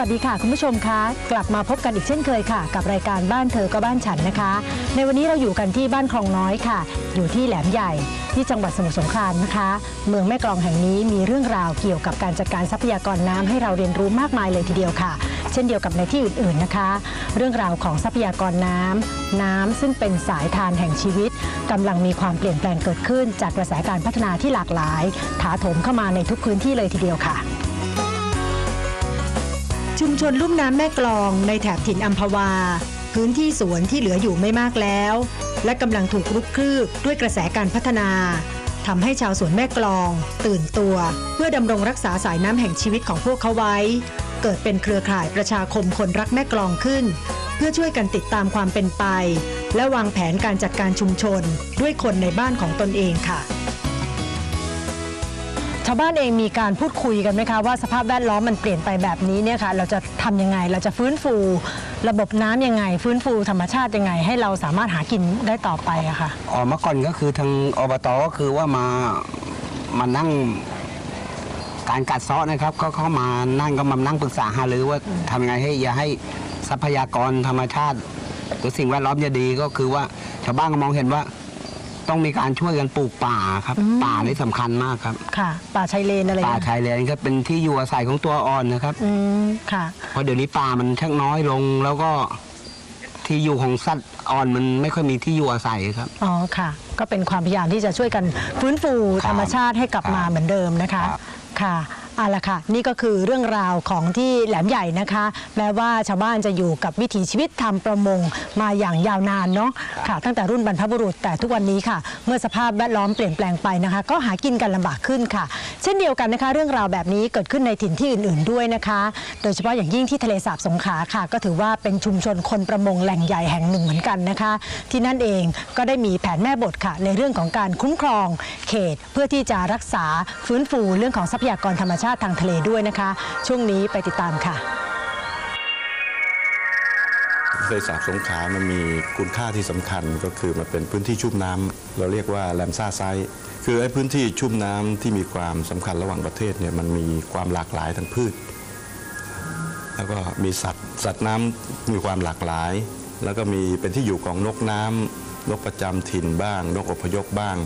วัสดีค่ะ คุณผู้ชมคะกลับมาพบกันอีกเช่นเคยค่ะ กับรายการบ้านเธอก็บ้านฉันนะคะ ในวันนี้เราอยู่กันที่บ้านคลองน้อยค่ะ อยู่ที่แหลมใหญ่ที่จังหวัดสมุทรสงครามนะคะ เมืองแม่กลองแห่งนี้มีเรื่องราวเกี่ยวกับการจัดการทรัพยากรน้ำให้เราเรียนรู้มากมายเลยทีเดียวค่ะ เช่นเดียวกับในที่อื่นๆนะคะ เรื่องราวของทรัพยากรน้ำน้ำซึ่งเป็นสายทานแห่งชีวิตกำลังมีความเปลี่ยนแปลงเกิดขึ้น จากกระแสการพัฒนาที่หลากหลาย ถาโถมเข้ามาในทุกพื้นที่เลยทีเดียวค่ะ ชุมชนลุ่มน้ำแม่กลองในแถบถิ่นอัมพวา พื้นที่สวนที่เหลืออยู่ไม่มากแล้ว และกำลังถูกรุกคลืบด้วยกระแสการพัฒนาทำให้ชาวสวนแม่กลอง ตื่นตัว เพื่อดำรงรักษาสายน้ำแห่งชีวิตของพวกเขาไว้ เกิดเป็นเครือข่ายประชาคมคนรักแม่กลองขึ้น เพื่อช่วยกันติดตามความเป็นไป และวางแผนการจัดการชุมชนด้วยคนในบ้านของตนเองค่ะาวบ้านเองมีการพูดคุยกันไหมคะว่าสภาพแวดล้อมมันเปลี่ยนไปแบบนี้เนี่ยค่ะเราจะทำยังไง เราจะฟื้นฟู ระบบน้ำยังไง ฟื้นฟูธรรมชาติยังไง ให้เราสามารถหากินได้ต่อไปอะค่ะอ๋อเมื่อก่อนก็คือทางอบตก็คือว่ามามานั่งการกัดเซาะนะครับก็เข้ามานั่งก็มานั่งปรึกษาหารือว่าทำยังไงให้อย่าให้ทรัพยากรธรรมชาติหรือสิ่งแวดล้อมจะดีก็คือว่าชาวบ้านก็มองเห็นว่า ต้องมีการช่วยกันปลูกป่าครับ อืม ป่านี่สำคัญมากครับ ค่ะ ป่าชายเลนอะไรป่าเงี้ยชายเลนก็เป็นที่อยู่อาศัยของตัวอ่อนนะครับ อืมค่ะ เพราะเดี๋ยวนี้ป่ามันชักน้อยลงแล้วก็ที่อยู่ของสัตว์อ่อนมันไม่ค่อยมีที่อยู่อาศัยครับ อ๋อค่ะ ก็เป็นความพยายามที่จะช่วยกันฟื้นฟูครับธรรมชาติให้กลับมาครับเหมือนเดิมนะคะ ครับ ค่ะ เอาละค่ะ นี่ก็คือเรื่องราวของที่แหลมใหญ่นะคะ แม้ว่าชาวบ้านจะอยู่กับวิถีชีวิตทำประมงมาอย่างยาวนานเนาะค่ะ ตั้งแต่รุ่นบรรพบุรุษแต่ทุกวันนี้ค่ะ เมื่อสภาพแวดล้อมเปลี่ยนแปลงไปนะคะ ก็หากินกันลำบากขึ้นค่ะ เช่นเดียวกันนะคะ เรื่องราวแบบนี้เกิดขึ้นในถิ่นที่อื่น ๆด้วยนะคะ โดยเฉพาะอย่างยิ่งที่ทะเลสาบสงขลาค่ะ ก็ถือว่าเป็นชุมชนคนประมงแหล่งใหญ่แห่งหนึ่งเหมือนกันนะคะ ที่นั่นเองก็ได้มีแผนแม่บทค่ะ ในเรื่องของการคุ้มครอง เขตเพื่อที่จะรักษาฟื้นฟูเรื่องของทรัพยากรธรรมชาติทางทะเลด้วยนะคะ ช่วงนี้ไปติดตามค่ะทะเลสาบสงขลามันมีคุณค่าที่สำคัญก็คือมันเป็นพื้นที่ชุ่มน้ำเราเรียกว่าแลมซ่าไซคือไอ้พื้นที่ชุ่มน้ำที่มีความสำคัญระหว่างประเทศเนี่ยมันมีความหลากหลายทางพืช แล้วก็มีสัตว์สัตว์น้ำมีความหลากหลาย แล้วก็มีเป็นที่อยู่ของนกน้ำนกประจำถิ่นบ้าง นกอพยพบ้าง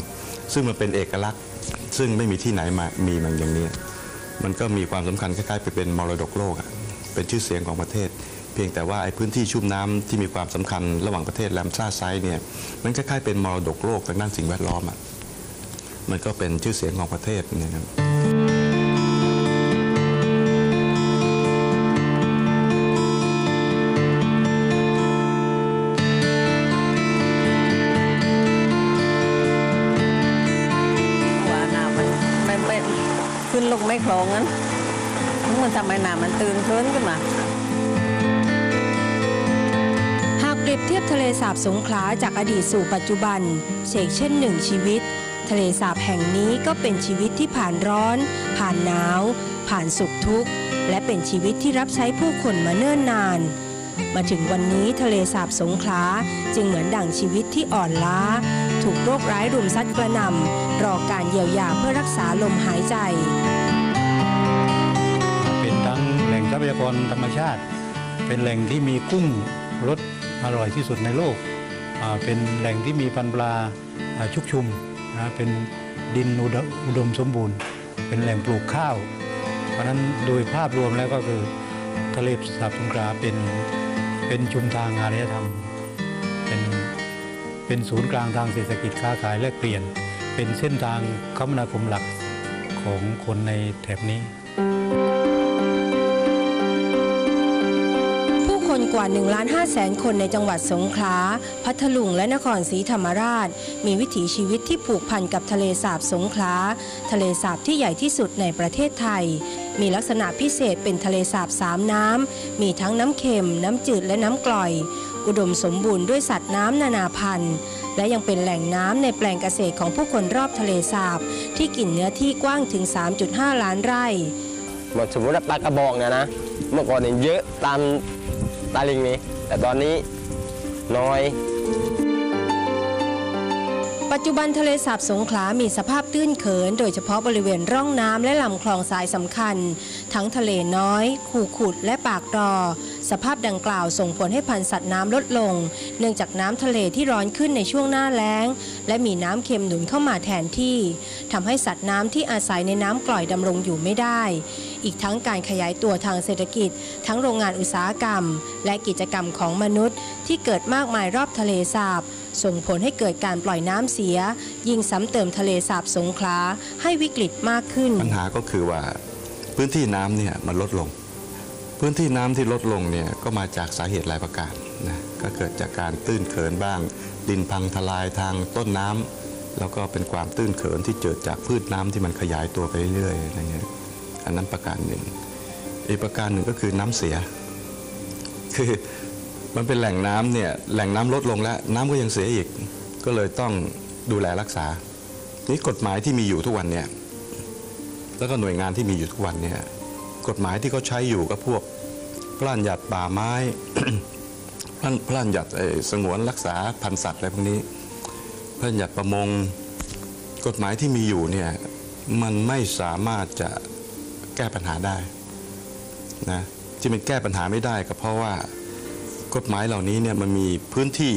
ซึ่งมันเป็นเอกลักษณ์ ซึ่งไม่มีที่ไหนมามีมันอย่างนี้ มันก็มีความสำคัญคล้ายๆไปเป็นมรดกโลกอะเป็นชื่อเสียงของประเทศ เพียงแต่ว่าไอ้พื้นที่ชุ่มน้ำที่มีความสำคัญระหว่างประเทศแลมซ่าไซด์เนี่ยมันคล้ายๆเป็นมรดกโลกทางด้านสิ่งแวดล้อมอะมันก็เป็นชื่อเสียงของประเทศเนี่ยครับ คลองนั้นมันทำไมน้ำมันตื่นขึ้นขึ้นมาหากเปรียบเทียบทะเลสาบสงขลาจากอดีตสู่ปัจจุบันเชกเช่นหนึ่งชีวิต ทะเลสาบแห่งนี้ก็เป็นชีวิตที่ผ่านร้อน ผ่านหนาว ผ่านสุขทุกข์ และเป็นชีวิตที่รับใช้ผู้คนมาเนิ่นนาน มาถึงวันนี้ทะเลสาบสงขลาจึงเหมือนดั่งชีวิตที่อ่อนล้า ถูกโรคร้ายรุมซัดกระหน่ำรอการเยียวยาเพื่อรักษาลมหายใจ พยากรธรรมชาติ เป็นแหล่งที่มีกุ้งรสอร่อยที่สุดในโลก เป็นแหล่งที่มีพันปลาชุกชุมนะเป็นดินอุดมอุดมสมบูรณ์ เป็นแหล่งปลูกข้าว เพราะฉะนั้นโดยภาพรวมแล้วก็คือทะเลสาบสงขลาเป็นเป็นชุมทางอารยธรรม เป็นเป็นศูนย์กลางทางเศรษฐกิจค้าขายแลกเปลี่ยน เป็นเส้นทางคมนาคมหลักของคนในแถบนี้ กว่า1ล้าน5แสนคนในจังหวัดสงขลา พัทลุง และนครศรีธรรมราช มีวิถีชีวิตที่ผูกพันกับทะเลสาบสงขลา ทะเลสาบที่ใหญ่ที่สุดในประเทศไทย มีลักษณะพิเศษเป็นทะเลสาบสามน้ำ มีทั้งน้ำเค็ม น้ำจืด และน้ำกร่อย อุดมสมบูรณ์ด้วยสัตว์น้ำนานาพันธุ์ และยังเป็นแหล่งน้ำในแปลงเกษตรของผู้คนรอบทะเลสาบ ที่กินเนื้อที่กว้างถึง 3.5 ล้านไร่สมมติว่าปลากระบอกเนี่ยนะ เมื่อก่อนเนี่ยเยอะตาม ตาลิงนี้ แต่ตอนนี้น้อย ปัจจุบันทะเลสาบสงขลา มีสภาพตื้นเขิน โดยเฉพาะบริเวณร่องน้ำและลำคลองสายสำคัญ ทั้งทะเลน้อยคูขุดและปากรอ สภาพดังกล่าวส่งผลให้พันธุ์สัตว์น้ำลดลง เนื่องจากน้ำทะเลที่ร้อนขึ้นในช่วงหน้าแล้ง และมีน้ำเค็มหนุนเข้ามาแทนที่ทำให้สัตว์น้ำที่อาศัยในน้ำกร่อยดำรงอยู่ไม่ได้ อีกทั้งการขยายตัวทางเศรษฐกิจ ทั้งโรงงานอุตสาหกรรม และกิจกรรมของมนุษย์ ที่เกิดมากมายรอบทะเลสาบ ส่งผลให้เกิดการปล่อยน้ำเสีย ยิ่งซ้ำเติมทะเลสาบสงขลาให้วิกฤตมากขึ้น ปัญหาก็คือว่าพื้นที่น้ำเนี่ยมันลดลง พื้นที่น้ำที่ลดลงเนี่ยก็มาจากสาเหตุหลายประการนะก็เกิดจากการตื้นเขินบ้าง ดินพังทลายทางต้นน้ำแล้วก็เป็นความตื้นเขินที่เกิดจากพืชน้ำที่มันขยายตัวไปเรื่อยๆอะไรเงี้ย อันนั้นประการหนึ่ง อีกประการหนึ่งก็คือน้ำเสีย คือมันเป็นแหล่งน้ำเนี่ยแหล่งน้ำลดลงแล้ว น้ำก็ยังเสียอีก ก็เลยต้องดูแลรักษา นี่กฎหมายที่มีอยู่ทุกวันเนี่ยแล้วก็หน่วยงานที่มีอยู่ทุกวันเนี่ยกฎหมายที่เขาใช้อยู่ก็พวกพระราชบัญญัติป่าไม้พระราชบัญญัติสงวนรักษาพันธุ์สัตว์อะไรพวกนี้ พระราชบัญญัติประมง กฎหมายที่มีอยู่เนี่ยมันไม่สามารถจะ แก้ปัญหาได้นะที่มันแก้ปัญหาไม่ได้ก็เพราะว่ากฎหมายเหล่านี้เนี่ยมันมีพื้นที่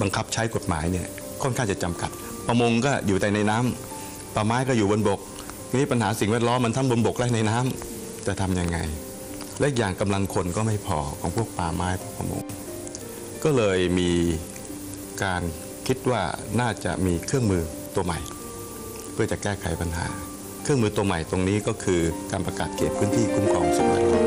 บังคับใช้กฎหมายเนี่ยค่อนข้างจะจำกัด ประมงก็อยู่แต่ในน้ำป่าไม้ก็อยู่บนบกทีนี้ปัญหาสิ่งแวดล้อมมันทั้งบนบกและในน้ำจะทำยังไง และอย่างกำลังคนก็ไม่พอของพวกป่าไม้พวกประมง ก็เลยมีการคิดว่าน่าจะมีเครื่องมือตัวใหม่ เพื่อจะแก้ไขปัญหา เครื่องมือตัวใหม่ตรงนี้ก็คือการประกาศเขตพื้นที่คุ้มครองสิ่งแวดล้อม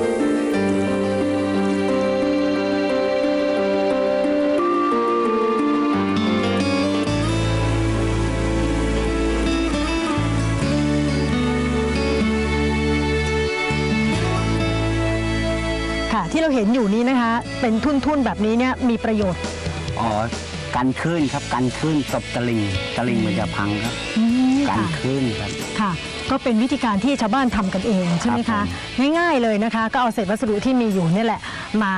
ค่ะที่เราเห็นอยู่นี้นะคะ เป็นทุ่นๆแบบนี้เนี่ยมีประโยชน์ อ๋อกันคลื่นครับกันคลื่นตบตะลิงตะลิงมันจะพังครับ อืมกันค่ะคลื่นครับ ค่ะ ก็เป็นวิธีการที่ชาวบ้านทำกันเองใช่ไหมครัคะบง่ายๆเลยนะคะ ก็เอาเศษวัสดุที่มีอยู่นี่แหละมา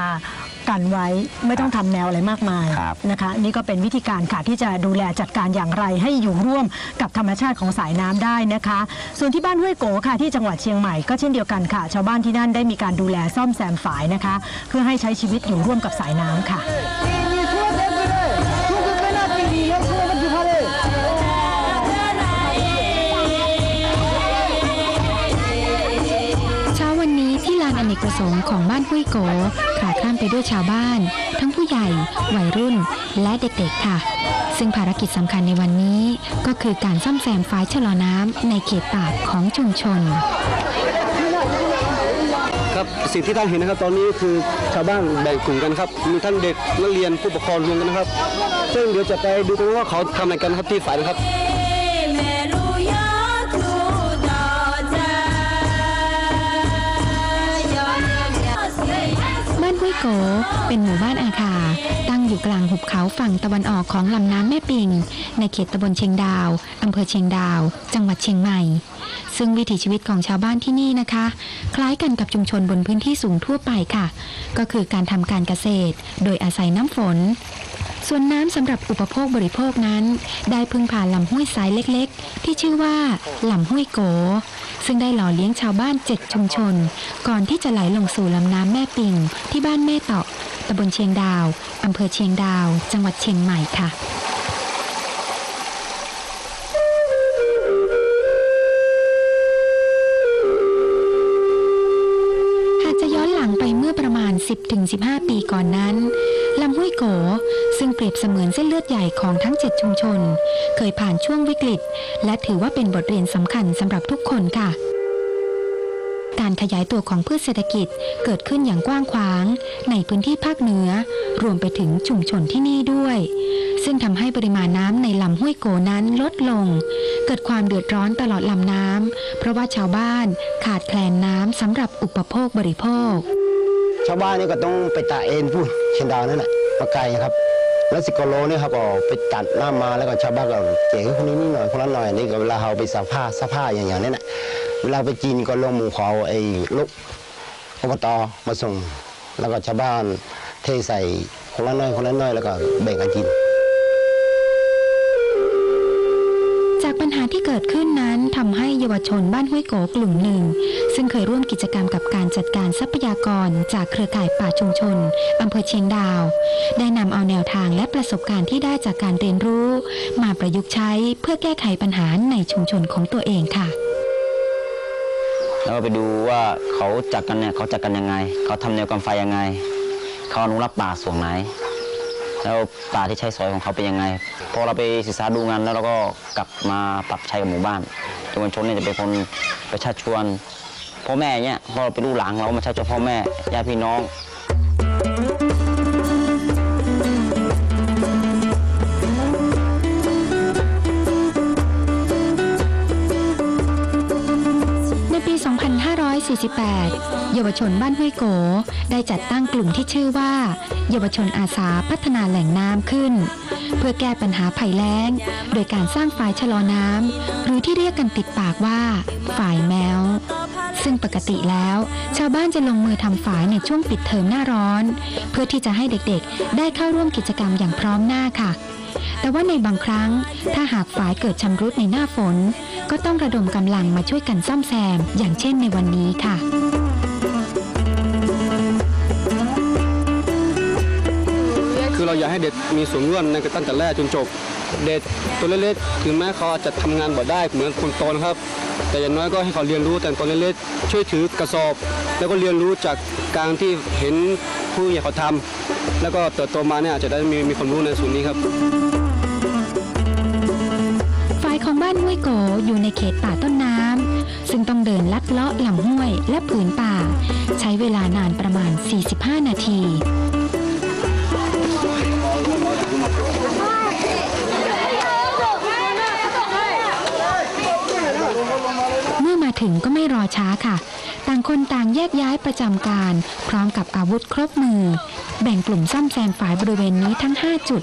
กันไว้ไม่ต้องทำแนวอะไรมากมายครับนะคะ นี่ก็เป็นวิธีการค่ะที่จะดูแลจัดการอย่างไร ให้อยู่ร่วมกับธรรมชาติของสายน้ำได้นะคะ ส่วนที่บ้านห้วยโกค่ะที่จังหวัดเชียงใหม่ก็เช่นเดียวกันค่ะ ชาวบ้านที่นั่นได้มีการดูแลซ่อมแซมฝายนะคะ เพื่อให้ใช้ชีวิตอยู่ร่วมกับสายน้ำค่ะ นอกประสงค์ของบ้านห้วยโกขลาคล่ำไปด้วยชาวบ้าน ทั้งผู้ใหญ่ วัยรุ่น และเด็กๆค่ะ ซึ่งภารกิจสำคัญในวันนี้ ก็คือการซ่อมแซมฝายชะลอน้ำในเขตป่าของชุมชนครับสิ่งที่ท่านเห็นนะครับตอนนี้คือชาวบ้านแบ่งกลุ่มกันครับ มีทั้งเด็กนักเรียนผู้ปกครองรวมกันนะครับ ซึ่งเดี๋ยวจะไปดูกันว่าเขาทำอะไรกันครับที่ฝ่ายนะครับ โก เป็นหมู่บ้านอาคา ตั้งอยู่กลางหุบเขาฝั่งตะวันออกของลำน้ำแม่ปิง ในเขตตำบลเชียงดาวอำเภอเชียงดาว จังหวัดเชียงใหม่ ซึ่งวิถีชีวิตของชาวบ้านที่นี่นะคะ คล้ายกันกับชุมชนบนพื้นที่สูงทั่วไปค่ะ ก็คือการทำการเกษตร โดยอาศัยน้ำฝนส่วนน้ำสำหรับอุปโภคบริโภคนั้น ได้พึ่งพานลำห้วยสายเล็กๆ ที่ชื่อว่าลำห้วยโก ซึ่งได้หล่อเลี้ยงชาวบ้านเจ็ดชุมชน ก่อนที่จะไหลลงสู่ลำน้ำแม่ปิง ที่บ้านแม่เตาะตำบลเชียงดาวอำเภอเชียงดาว จังหวัดเชียงใหม่ค่ะหากจะย้อนหลังไปเมื่อประมาณ10-15 ปีก่อนนั้น ลำห้วยโกซึ่งเปรียบเสมือนเส้นเลือดใหญ่ของทั้ง7ชุมชน เคยผ่านช่วงวิกฤต และถือว่าเป็นบทเรียนสำคัญสำหรับทุกคนค่ะการขยายตัวของพืชเศรษฐกิจเกิดขึ้นอย่างกว้างขวาง ในพื้นที่ภาคเหนือ รวมไปถึงชุมชนที่นี่ด้วย ซึ่งทำให้ปริมาณน้ำในลำห้วยโกนั้นลดลง เกิดความเดือดร้อนตลอดลำน้ำเพราะว่าชาวบ้านขาดแคลนน้ำสำหรับอุปโภคบริโภค ชาวบ้านนี่ก็ต้องไปตาเอ็นพูดเชียงดาวนั่นแหละมาไกลครับ แล้วสิบกิโลนี่ครับก็ไปตัดหน้ำมาแล้วก็ชาวบ้านก็เจ๋คนนี้นี่หน่อยคนนั้นหน่อยนี่ก็เวลาเราไปสัมผ้าสัผ้าอย่างอย่างนี้น่ะเวลาไปจีนก็ลงหมู่เขาไอ้ลูกอบตมาส่ง แล้วก็ชาวบ้านเทใส่คนละน้อยคนละน้อยแล้วก็แบ่งกันกินที่เกิดขึ้นนั้นำให้เยาวชนบ้านห้วยโกกลุ่มหนึ่ง ซึ่งเคยร่วมกิจกรรมกับการจัดการทรัพยากรจากเครือข่ายป่าชุมชนอำเภอเชียงดาว ได้นำเอาแนวทางและประสบการณ์ที่ได้จากการเรียนรู้ มาประยุกต์ใช้เพื่อแก้ไขปัญหาในชุมชนของตัวเองค่ะแล้วไปดูว่าเขาจัดกันเนี่ยเขาจัดกันยังไง เขาทำแนวกำไฟยังไง เขาอนุรักษ์ป่าส่วนไหน แล้วป่าที่ใช้สอยของเขาเป็นยังไง พอเราไปศึกษาดูงานแล้วเราก็กลับมาปรับใช้กับหมู่บ้าน ชุมชนเนี่ยจะเป็นคนไปชักชวนพ่อแม่เนี่ยพอเราไปดูหลังเรามาชักชวนพ่อแม่ญาติพี่น้อง 2548 เยาวชนบ้านห้วยโก ได้จัดตั้งกลุ่มที่ชื่อว่า เยาวชนอาสาพัฒนาแหล่งน้ำขึ้น เพื่อแก้ปัญหาภัยแล้ง โดยการสร้างฝายชะลอน้ำหรือที่เรียกกันติดปากว่าฝายแมว ซึ่งปกติแล้ว ชาวบ้านจะลงมือทำฝายในช่วงปิดเทอมหน้าร้อน เพื่อที่จะให้เด็กๆ ได้เข้าร่วมกิจกรรมอย่างพร้อมหน้าค่ะแต่ว่าในบางครั้งถ้าหากฝายเกิดชำรุดในหน้าฝน ก็ต้องระดมกำลังมาช่วยกันซ่อมแซม อย่างเช่นในวันนี้ค่ะคือเราอยากให้เด็กมีส่วนร่วมในตั้งแต่แรกจนจบ เด็กตัวเล็กๆถึงแม้เขาอาจจะทำงานบ่ได้เหมือนคนโตนะครับ แต่อย่างน้อยก็ให้เขาเรียนรู้แต่ตอนเล็กๆช่วยถือกระสอบ แล้วก็เรียนรู้จากการที่เห็นผู้ใหญ่เขาทำแล้วก็เติบโตมาเนี่ยอาจจะได้มีมีความรู้ในส่วนนี้ครับ ห้วยโกอยู่ในเขตป่าต้นน้ำซึ่งต้องเดินลัดเลาะลำห้วยและผืนป่า ใช้เวลานานประมาณ 45 นาทีเมื่อมาถึงก็ไม่รอช้าค่ะ ต่างคนต่างแยกย้ายประจำการ พร้อมกับอาวุธครบมือ แบ่งกลุ่มซ่อมแซมฝายบริเวณนี้ทั้ง 5 จุด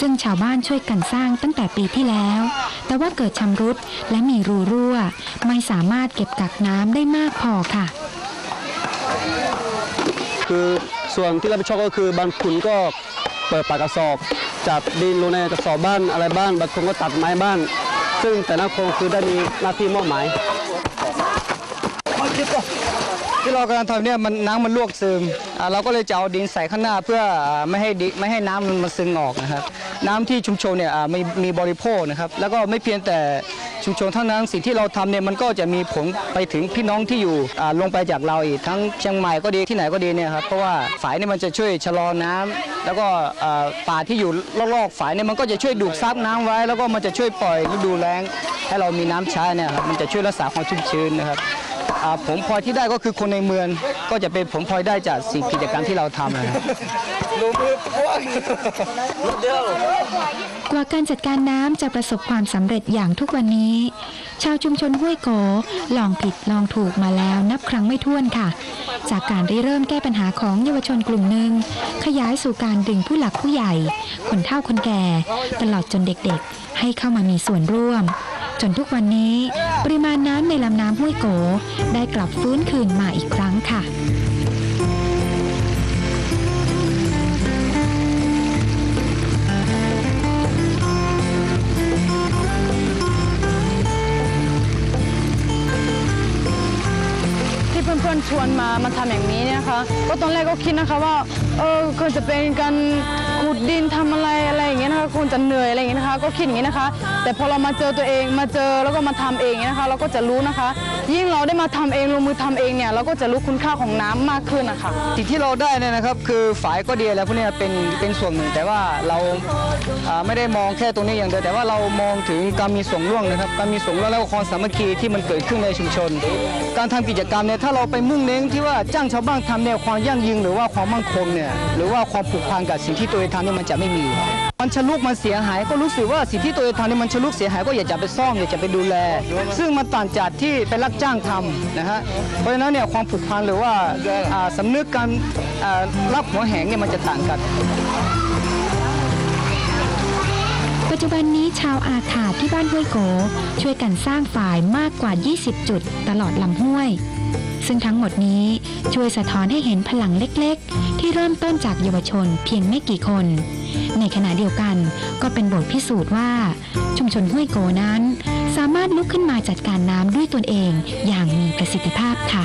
ซึ่งชาวบ้านช่วยกันสร้างตั้งแต่ปีที่แล้ว แต่ว่าเกิดชำรุดและมีรูรั่ว ไม่สามารถเก็บกักน้ำได้มากพอค่ะ คือส่วนที่รับผิดชอบก็คือบางคุณก็เปิดปากกระสอบ จับดินลงในกระสอบบ้านอะไรบ้านบางคนก็ตัดไม้บ้าน ซึ่งแต่ละคนคือได้มีหน้าที่มอบหมาย ที่เรากำลังทำเนี่ยมันน้ำมันลวกซึมเราก็เลยจะเอาดินใส่ข้างหน้าเพื่อไม่ให้ไม่ให้น้ำมันมาซึมออกนะครับ น้ำที่ชุมชนเนี่ยมีมีบริโภคนะครับ แล้วก็ไม่เพียงแต่ชุมชนเท่านั้นสิ่งที่เราทำเนี่ยมันก็จะมีผลไปถึงพี่น้องที่อยู่ลงไปจากเราอีกทั้งเชียงใหม่ก็ดีที่ไหนก็ดีเนี่ยครับเพราะว่าฝายเนี่ยมันจะช่วยชะลอน้ำแล้วก็ป่าที่อยู่รอบๆฝายเนี่ยมันก็จะช่วยดูดซับน้ำไว้ แล้วก็มันจะช่วยปล่อยฤดูแล้งให้เรามีน้ำใช้เนี่ยครับมันจะช่วยรักษาความชุ่มชื้นนะครับ ผลพลอยที่ได้ก็คือคนในเมืองก็จะเป็นผลพลอยได้จากสิ่งกิจกรรมที่เราทำนะครับกว่าการจัดการน้ำจะประสบความสำเร็จอย่างทุกวันนี้ ชาวชุมชนห้วยโกลองผิดลองถูกมาแล้วนับครั้งไม่ถ้วนค่ะ จากการริเริ่มแก้ปัญหาของเยาวชนกลุ่มหนึ่งขยายสู่การดึงผู้หลักผู้ใหญ่ คนเฒ่าคนแก่ ตลอดจนเด็กๆ ให้เข้ามามีส่วนร่วม จนทุกวันนี้ปริมาณน้ำในลำน้ำห้วยโก ได้กลับฟื้นคืนมาอีกครั้งค่ะที่เพื่อนๆชวนมามาทำอย่างนี้เนี่ยนะคะ ก็ตอนแรกก็คิดนะคะว่า เออคงจะเป็นการ ดินทำอะไรอะไรอย่างเงี้ยนะคะคงจะเหนื่อยอะไรอย่างเงี้ยนะคะ ก็คิดอย่างเงี้ยนะคะ แต่พอเรามาเจอตัวเองมาเจอแล้วก็มาทำเองเนี่ยนะคะ เราก็จะรู้นะคะ ยิ่งเราได้มาทำเองลงมือทำเองเนี่ยเราก็จะรู้คุณค่าของน้ำมากขึ้นนะคะสิ่งที่เราได้เนี่ยนะครับคือฝายก็ดีแล้วพวกเนี้ยเป็นเป็นส่วนหนึ่ง แต่ว่าเราไม่ได้มองแค่ตรงนี้อย่างเดียวแต่ว่าเรามองถึงการมีส่วนร่วมนะครับการมีส่วนร่วมแล้วก็ความสามัคคีที่มันเกิดขึ้นในชุมชน การทำกิจกรรมเนี่ยถ้าเราไปมุ่งเน้นที่ว่าจ้างชาวบ้านทำเนี่ยความยั่งยืนหรือว่าความมั่นคงเนี่ยหรือว่าความผูกพันกับสิ่งที่ตัวเองทำเนี่ยมันจะไม่มี มันชะลุกมันเสียหาย ก็รู้สึกว่าสิ่งที่ตัวเองทำนี่มันชะลุกเสียหายก็อยากจะไปซ่อมอยากจะไปดูแล ซึ่งมันต่างจากที่ไปรับจ้างทำนะฮะเพราะฉะนั้นเนี่ยความผูกพันหรือว่าอ่าสำนึกการรับหัวแหงเนี่ยมันจะต่างกัน ปัจจุบันนี้ชาวอาขาที่บ้านห้วยโก ช่วยกันสร้างฝ่ายมากกว่า 20 จุดตลอดลำห้วยซึ่งทั้งหมดนี้ช่วยสะท้อนให้เห็นพลังเล็ก ๆ ที่เริ่มต้นจากเยาวชนเพียงไม่กี่คน ในขณะเดียวกันก็เป็นบทพิสูจน์ว่า ชุมชนห้วยโกนั้น สามารถลุกขึ้นมาจัดการน้ำด้วยตนเองอย่างมีประสิทธิภาพค่ะ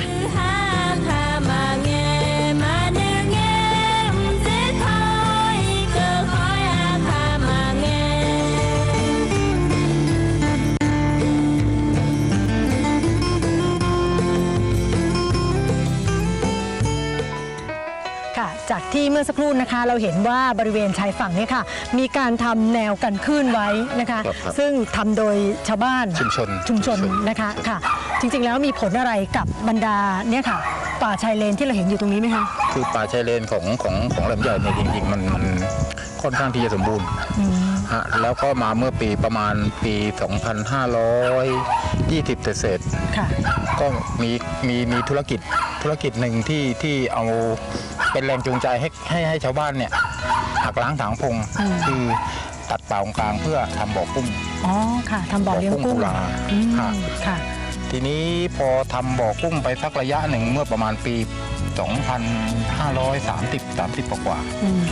จากที่เมื่อสักครู่นะคะ เราเห็นว่าบริเวณชายฝั่งเนี่ยค่ะ มีการทำแนวกันคลื่นไว้นะคะ ครับครับซึ่งทำโดยชาวบ้านชุมชนชุมชน นะคะค่ะ จริงๆแล้วมีผลอะไรกับบรรดาเนี่ยค่ะ ป่าชายเลนที่เราเห็นอยู่ตรงนี้ไหมคะ คือป่าชายเลนของของของแหลมใหญ่เนี่ยจริงๆมันมันค่อนข้างที่จะสมบูรณ์อืมฮะแล้วก็มาเมื่อปีประมาณปี 2520เศษค่ะ ๆก็มีมีมีธุรกิจธุรกิจหนึ่งที่ที่เอา เป็นแรงจูงใจให้ให้ให้ชาวบ้านเนี่ยหักล้างถางพงอืม คือตัดป่าตรงกลางเพื่อทำบ่อกุ้ง อ๋อค่ะทำบ่อเลี้ยงกุ้งบ่อกุ้งกุลาอืมค่ะ ค่ะ ทีนี้พอทำบ่อกุ้งไปสักระยะหนึ่งเมื่อประมาณปี 2530 30กว่าๆอืม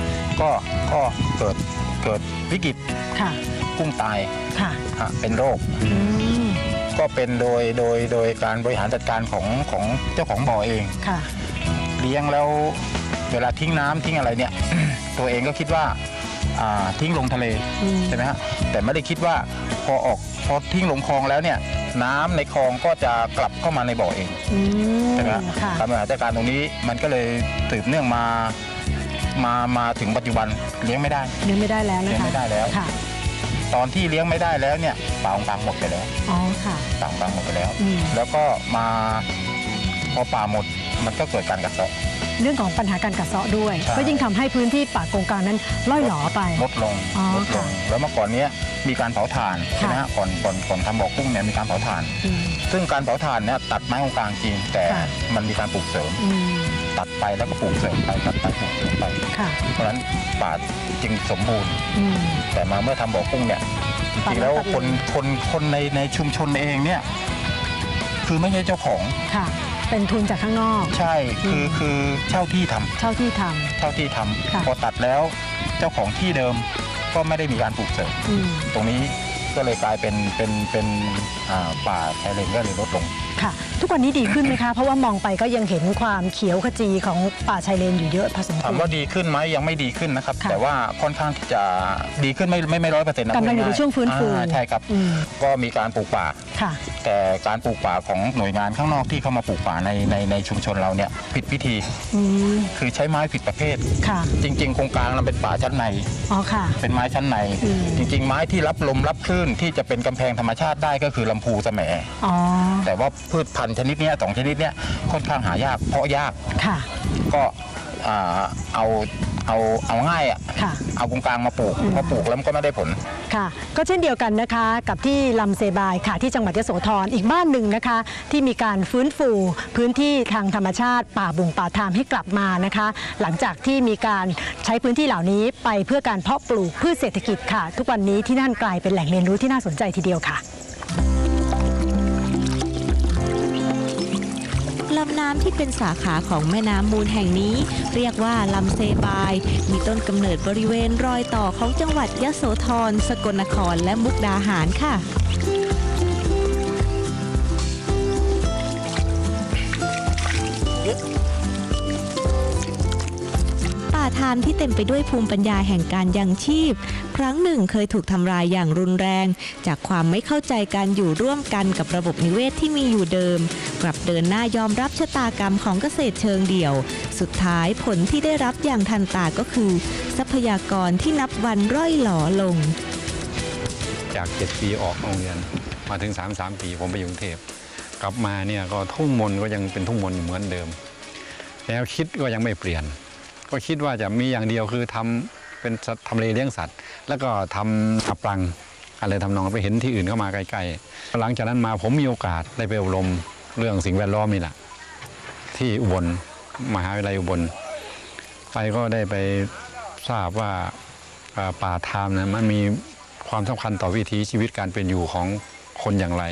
ก็ก็เกิดเกิดวิกฤตค่ะกุ้งตายค่ะฮะเป็นโรค อืมก็เป็นโดยโดยโดยการบริหารจัดการของของเจ้าของบ่อเอง ค่ะ เลี้ยงแล้ว เวลาทิ้งน้ำทิ้งอะไรเนี่ย ตัวเองก็คิดว่าอ่าทิ้งลงทะเลอืมใช่ไหมฮะแต่ไม่ได้คิดว่าพอออกพอทิ้งลงคลองแล้วเนี่ย น้ำในคลองก็จะกลับเข้ามาในบ่อเอง อืมใช่ไหมฮะค่ะ การบริหารจัดการตรงนี้มันก็เลยสืบเนื่องมา มามาถึงปัจจุบันเลี้ยงไม่ได้ เลี้ยงไม่ได้แล้วนะคะเลี้ยงไม่ได้แล้ว ค่ะ ตอนที่เลี้ยงไม่ได้แล้วเนี่ยป่าของกลางหมดไปแล้วอ๋อ ค่ะ ป่าของกลางหมดไปแล้ว อืม แล้วก็มาพอป่าหมดมันก็เกิดการกัดเซาะ เรื่องของปัญหาการกัดเซาะด้วย ใช่ ก็ยิ่งทำให้พื้นที่ป่าโกงกลางนั้นล่อยหลอไป ลดลงอ๋อลดลค่ะงแล้วเมื่อก่อนเนี้ยมีการเผาถ่านใช่ไหมฮะก่อนก่อนก่อนทำบ่อกุ้งเนี่ยมีการเผาถ่าน อืม ซึ่งการเผาถ่านเนี่ยตัดไม้ของกลางจริง แต่ค่ะ มันมีการปลูกเสริม อืมตัดไปแล้วก็ปลูกเสริมไปตัดไปปลูกเสริมไป ค่ะเพราะฉะนั้นป่าจึงสมบูรณ์ อืม แต่มาเมื่อทำบ่อกุ้งเนี่ยจริงๆแล้วตัดเลยคนคนคนในในชุมชนเองเนี่ยคือไม่ใช่เจ้าของ ค่ะ เป็นทุนจากข้างนอก ใช่คือคือเช่าที่ทำเช่าที่ทำเท่าที่ทค่ะำพอตัดแล้วเจ้าของที่เดิมก็ไม่ได้มีการปลูกเสริมอืม ตรงนี้ ก็เลยกลายเป็นเป็นเป็นอ่าป่าชายเลนก็เลยลดลง ค่ะ ทุกวันนี้ดีขึ้นไหมคะ เพราะว่ามองไปก็ยังเห็นความเขียวขจีของป่าชายเลนอยู่เยอะพอสมควถามร ว่าดีขึ้นไหมยังไม่ดีขึ้นนะครับ ค่ะแต่ว่าค่อนข้างที่จะดีขึ้นไม่ไม่ไม่ร้อยเปอร์เซ็นต์นะกำลังอยู่ในช่วงฟื้นฟูอ่าใช่ครับ อืม ก็มีการปลูกป่า ค่ะ แต่การปลูกป่าของหน่วยงานข้างนอกที่เข้ามาปลูกป่าในในในชุมชนเราเนี่ยผิดวิธีอืม คือใช้ไม้ผิดประเภท ค่ะ จริง ๆ โครงการเราเป็นป่าชั้นใน อ๋อค่ะ เป็นไม้ชั้นใน อืม จริง ๆ ไม้ที่รับลมรับคลื่นที่จะเป็นกำแพงธรรมชาติได้ก็คือลำพูแสมอ๋อ แต่ว่าพืชพันธุ์ชนิดเนี้ยสองชนิดเนี้ยค่อนข้างหายากเพราะยากค่ะ ก็อ่าเอา เอาเอาง่ายอะค่ะ เอากงกลางมาปลูกพอปลูกแล้วมันก็ไม่ได้ผล ค่ะ ก็เช่นเดียวกันนะคะ กับที่ลำเซบายค่ะที่จังหวัดยโสธรอีกบ้านหนึ่งนะคะ ที่มีการฟื้นฟูพื้นที่ทางธรรมชาติ ป่าบุงป่าทามให้กลับมานะคะ หลังจากที่มีการใช้พื้นที่เหล่านี้ไปเพื่อการเพาะปลูกพืชเศรษฐกิจค่ะ ทุกวันนี้ที่นั่นกลายเป็นแหล่งเรียนรู้ที่น่าสนใจทีเดียวค่ะ ลำน้ำที่เป็นสาขาของแม่น้ำมูลแห่งนี้ เรียกว่าลำเซบาย มีต้นกำเนิดบริเวณรอยต่อของจังหวัดยะโสธร สกลนคร และมุกดาหารค่ะป่าทานที่เต็มไปด้วยภูมิปัญญาแห่งการยังชีพ ครั้งหนึ่งเคยถูกทำลายอย่างรุนแรง จากความไม่เข้าใจการอยู่ร่วมกันกับระบบนิเวศที่มีอยู่เดิม กลับเดินหน้ายอมรับชะตากรรมของเกษตรเชิงเดี่ยว สุดท้ายผลที่ได้รับอย่างทันตาก็คือ ทรัพยากรที่นับวันร่อยหลอลง จาก 7 ปีออกโรงเรียนมาถึง 3 3 ปีผมไปอยู่กรุงเทพกลับมาเนี่ยก็ทุ่งมนก็ยังเป็นทุ่งมนอยู่เหมือนเดิม แล้วคิดก็ยังไม่เปลี่ยน ก็คิดว่าจะมีอย่างเดียวคือทำ เป็นทำเลเลี้ยงสัตว์ แล้วก็ทำอับปลังอะไรทำนองไปเห็นที่อื่นเข้ามาใกล้ๆหลังจากนั้นมาผมมีโอกาสได้ไปอบรมเรื่องสิ่งแวดล้อมนี่แหละที่อุบลมหาวิทยาลัยอุบลไปก็ได้ไปทราบว่าอ่าป่าทามนะมันมีความสำคัญต่อวิถีชีวิตการเป็นอยู่ของคนอย่างไร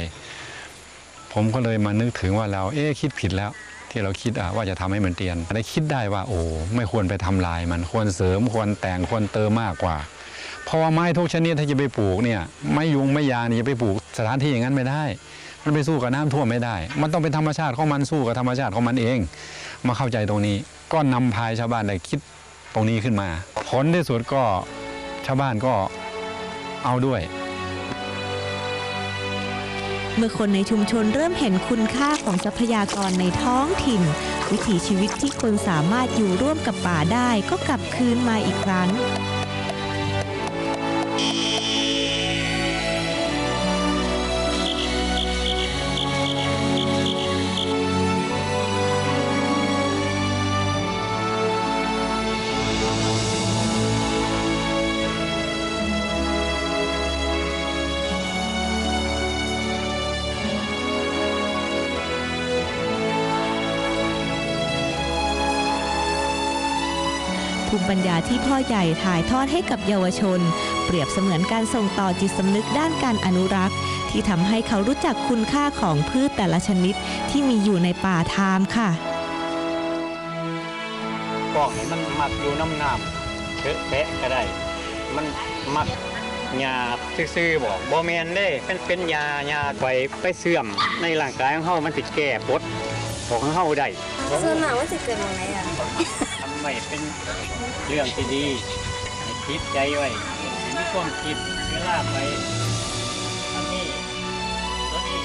ผมก็เลยมานึกถึงว่าเราเอ๊ะคิดผิดแล้ว ที่เราคิดว่าจะทำให้มันเตียนได้คิดได้ว่าโอ้ไม่ควรไปทำลายมันควรเสริมควรแต่งควรเติมมากกว่า เพราะว่าไม้ทุกชนิดถ้าจะไปปลูกเนี่ยไม้ยุงไม้ยานี่จะไปปลูกสถานที่อย่างนั้นไม่ได้ มันไปสู้กับน้ำท่วมไม่ได้ มันต้องเป็นธรรมชาติของมันสู้กับธรรมชาติของมันเอง มาเข้าใจตรงนี้ ก็นำพายชาวบ้านได้คิดตรงนี้ขึ้นมา ผลที่สุดก็ชาวบ้านก็เอาด้วย เมื่อคนในชุมชนเริ่มเห็นคุณค่าของทรัพยากรในท้องถิ่น วิถีชีวิตที่คนสามารถอยู่ร่วมกับป่าได้ก็กลับคืนมาอีกครั้ง ปัญญาที่พ่อใหญ่ถ่ายทอดให้กับเยาวชน เปรียบเสมือนการส่งต่อจิตสำนึกด้านการอนุรักษ์ ที่ทำให้เขารู้จักคุณค่าของพืชแต่ละชนิดที่มีอยู่ในป่าทามค่ะกอกนี่มันมักอยู่น้ำน้ำเชอะแปะก็ได้ มันมักหญ้าซื่อๆบอกบ่แมนเด้เป็นเป็นหญ้าหญ้าไปไปเสื่อมในร่างกายของเฮามันสิแก้ปดของเฮาได้ส่วนมากว่าจะเกิดตรงไหนอะทำไว้เป็นเรื่องที่ดีคิดใจไว้มีความคิดเวลาไปอันนี้ตัวนี้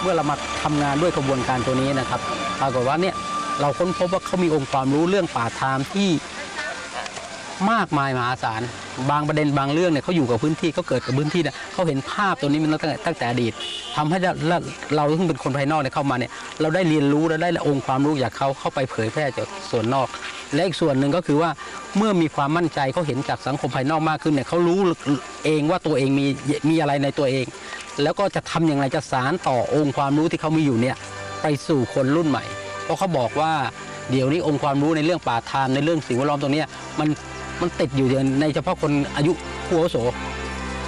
เมื่อเรามาทำงานด้วยกระบวนการตัวนี้นะครับปรากฏว่าเนี่ยเราค้นพบว่าเขามีองค์ความรู้เรื่องป่าทามที่ มากมายมหาศาลบางประเด็นบางเรื่องเนี่ยเขาอยู่กับพื้นที่เขาเกิดกับพื้นที่เนี่ยเขาเห็นภาพตัวนี้มันตั้งแต่ตั้งแต่อดีตทำให้เราเราซึ่งเป็นคนภายนอกเนี่ยเข้ามาเนี่ยเราได้เรียนรู้และได้องค์ความรู้จากเขาเข้าไปเผยแพร่จากส่วนนอก และอีกส่วนหนึ่งก็คือว่าเมื่อมีความมั่นใจเขาเห็นจากสังคมภายนอกมากขึ้นเนี่ยเขารู้เองว่าตัวเองมีมีอะไรในตัวเอง แล้วก็จะทำอย่างไรจะสารต่อองค์ความรู้ที่เขามีอยู่เนี่ยไปสู่คนรุ่นใหม่ เพราะเขาบอกว่าเดี๋ยวนี้องค์ความรู้ในเรื่องป่าทานในเรื่องสิ่งแวดล้อมตรงนี้มัน มันติดอยู่ในเฉพาะคนอายุผู้อาวุโส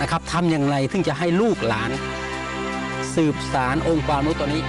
นะครับทำอย่างไรถึงจะให้ลูกหลาน สืบสารองค์ความรู้ตัวนี้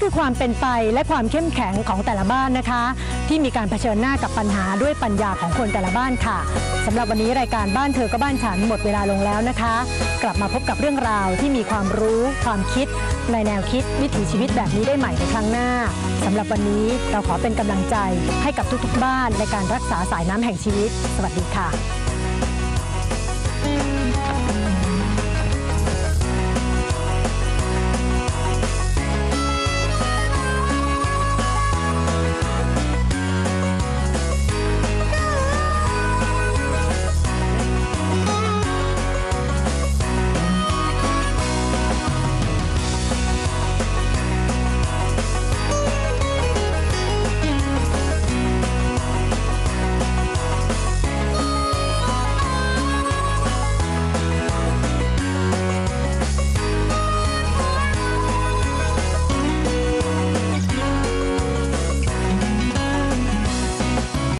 คือความเป็นไปและความเข้มแข็งของแต่ละบ้านนะคะ ที่มีการเผชิญหน้ากับปัญหาด้วยปัญญาของคนแต่ละบ้านค่ะสำหรับวันนี้รายการบ้านเธอก็บ้านฉันหมดเวลาลงแล้วนะคะ กลับมาพบกับเรื่องราวที่มีความรู้ความคิด ในแนวคิดวิถีชีวิตแบบนี้ได้ใหม่ในครั้งหน้าสำหรับวันนี้เราขอเป็นกำลังใจให้กับทุกๆ บ้านในการรักษาสายน้ำแห่งชีวิต สวัสดีค่ะ